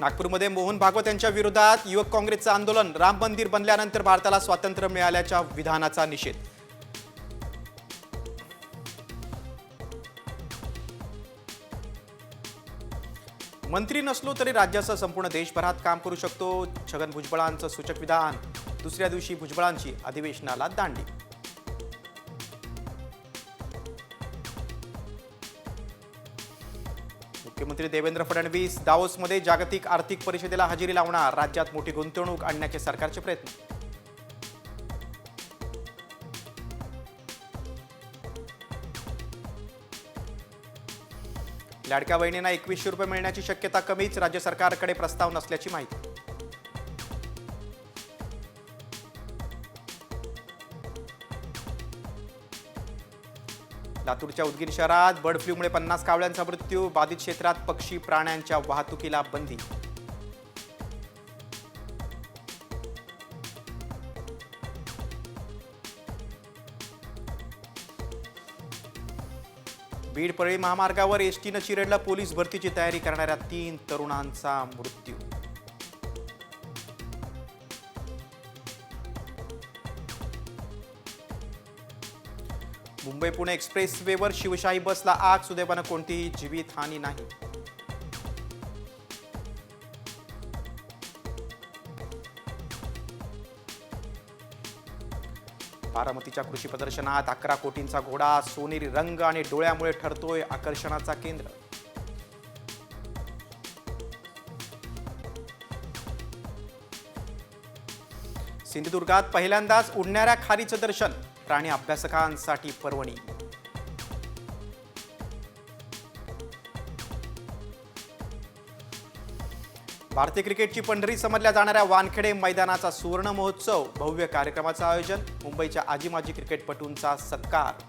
नागपूरमध्ये मोहन भागवत यांच्या विरोधात युवक काँग्रेसचं आंदोलन. राम मंदिर बनल्यानंतर भारताला स्वातंत्र्य मिळाल्याच्या विधानाचा निषेध. मंत्री नसलो तरी राज्यासह संपूर्ण देशभरात काम करू शकतो. छगन भुजबळांचं सूचक विधान. दुसऱ्या दिवशी भुजबळांची अधिवेशनाला दांडी. मुख्यमंत्री देवेंद्र फडणवीस दावोसमध्ये जागतिक आर्थिक परिषदेला हजेरी लावणार राज्यात मोठी गुंतवणूक आणण्याचे सरकारचे प्रयत्न. लाडक्या बहिणींना एकवीसशे रुपये मिळण्याची शक्यता कमीच राज्य सरकारकडे प्रस्ताव नसल्याची माहिती. लातूरच्या उदगीर शहरात बर्ड फ्लूमुळे पन्नास कावळ्यांचा मृत्यू बाधित क्षेत्रात पक्षी प्राण्यांच्या वाहतुकीला बंदी. बीड परळी महामार्गावर एसटीनं चिरडला पोलीस भरतीची तयारी करणाऱ्या तीन तरुणांचा मृत्यू. मुंबई पुणे एक्सप्रेसवेवर शिवशाही बसला आग सुदैवानं कोणतीही जीवितहानी नाही. बारामतीच्या कृषी प्रदर्शनात अकरा कोटींचा घोडा सोनेरी रंग आणि डोळ्यामुळे ठरतोय आकर्षणाचा केंद्र. सिंधुदुर्गात पहिल्यांदाच उडणाऱ्या खारीचं दर्शन. प्राणी अभ्यासकांसाठी पर्वणी. भारतीय क्रिकेटची पंढरी समजल्या जाणाऱ्या वानखेडे मैदानाचा सुवर्ण महोत्सव भव्य कार्यक्रमाचं आयोजन मुंबईच्या आजी माजी क्रिकेटपटूंचा सत्कार.